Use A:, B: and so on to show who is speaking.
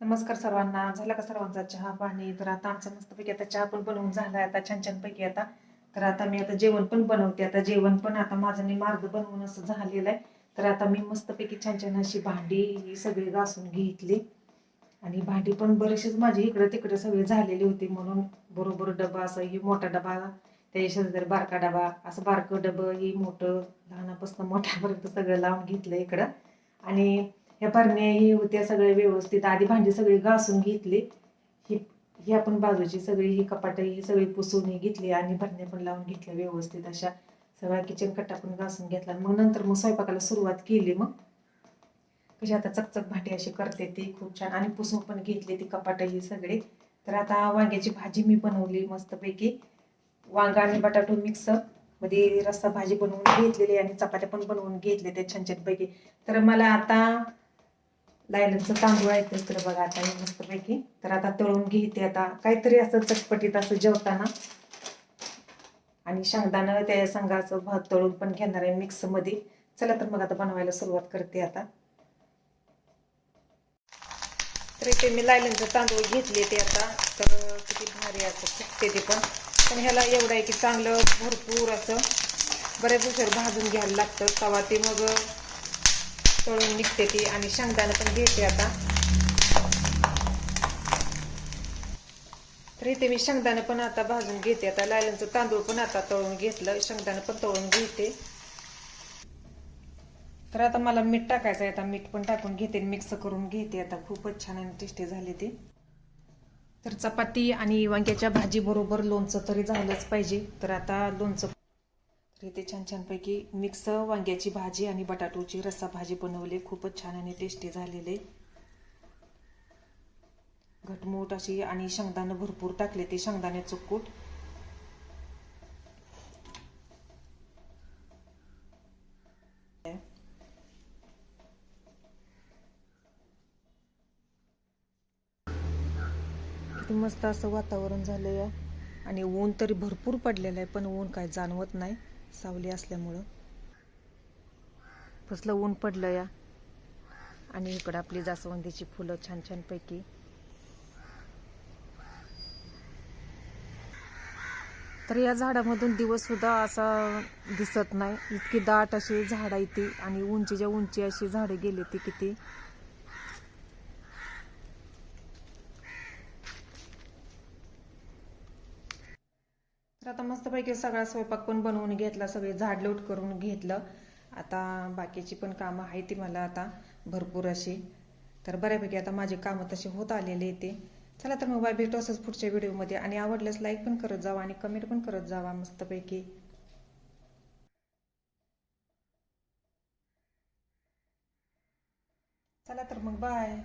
A: नमस्कार सर्वांना. झाला का सर्वांचा चहा पाणी? तर आता आमचा मस्तपैकी आता चहा पण बनवून झाला आता छान छान पैकी आता तर आता मी आता जेवण पण बनवते. आता जेवण पण आता माझं मी मार्ग बनवून असं झालेलं आहे. तर आता मी मस्तपैकी छान छान अशी भांडी ही सगळी घासून घेतली. आणि भांडी पण बरीचशीच माझी इकडे तिकडे सगळी झालेली होती म्हणून बरोबर डबा असं ही मोठा डबा त्याच्या शेजारी बारका डबा असं बारकं डबं ही मोठं लहानापासून मोठ्यापर्यंत सगळं लावून घेतलं इकडं. आणि ह्या भरण्या ही होत्या सगळे व्यवस्थित. आधी भांडी सगळी घासून घेतली. ही ही आपण बाजूची सगळी ही कपाटं ही सगळी पुसून घेतली आणि भरण्या पण लावून घेतल्या व्यवस्थित. अशा सगळ्या किचन कट्टा पण घासून घेतला. मग नंतर मग स्वयंपाकाला सुरुवात केली मग. कशी आता चकचक भाटी अशी करते ती. खूप छान. आणि पुसून पण घेतली ती कपाटं ही सगळी. तर आता वांग्याची भाजी मी बनवली मस्तपैकी. वांगा आणि बटाटो मिक्सरमध्ये रस्सा भाजी बनवून घेतलेली आणि चपात्या पण बनवून घेतले ते छान छान पैकी तर मला आता लायलनचं तांदूळ आहे तर बघा आता हे मस्तपैकी. तर आता तळून घेते आता. काहीतरी असं चटपटीत असं जेवताना. आणि शेंगदाणं त्या संघाचं भात तळून पण घेणार आहे मिक्समध्ये. चला तर मग आता बनवायला सुरुवात करते आता. तर इथे मी लायलनचं तांदूळ घेतले ते आता. तर किती भारी असं फुटते ते पण. पण ह्याला एवढं आहे की चांगलं भरपूर असं बऱ्याच उशीर भाजून घ्यायला लागतं. तवा ते मग तळून निघते ती आणि शेंगदाणं पण घेते आता. तर इथे मी शेंगदाणं पण आता भाजून घेते. आता लायलांचं तांदूळ पण आता तळून घेतलं. शेंगदाणं पण तळून घेते. तर आता मला मीठ टाकायचं आहे. आता मीठ पण टाकून घेते मिक्स करून घेते. आता खूपच छान आणि टेस्टी झाली ती. तर चपाती आणि वांग्याच्या भाजी बरोबर लोणचं तरी झालंच पाहिजे. तर आता लोणचं इथे छान छानपैकी मिक्स वांग्याची भाजी आणि बटाटोची रस्सा भाजी बनवली. खूपच छान आणि टेस्टी झालेले. घटमूट अशी आणि शेंगदाणं भरपूर टाकले ते शेंगदाण्याचं कूट मस्त असं वातावरण झालं आणि ऊन तरी भरपूर पडलेलं आहे पण ऊन काय जाणवत नाही. सावली असल्यामुळं. कसलं ऊन पडलं या. आणि इकडं आपली जास्वंदीची फुलं छान छान पैकी. तर या झाडामधून दिवस सुद्धा असा दिसत नाही. इतकी दाट अशी झाडं आहे ती आणि उंचीच्या उंची अशी झाडं गेली ती किती. आता मस्तपैकी सगळा स्वयंपाक पण बनवून घेतला सगळे झाडलोट करून घेतलं. आता बाकीची पण कामं आहे ती मला आता भरपूर अशी. तर बऱ्यापैकी आता माझे कामं तसे होत आलेले ते. चला तर मग बाय भेटू असंच पुढच्या व्हिडिओमध्ये आणि आवडल्यास लाईक पण करत जावा आणि कमेंट पण करत जावा मस्तपैकी. चला तर मग बाय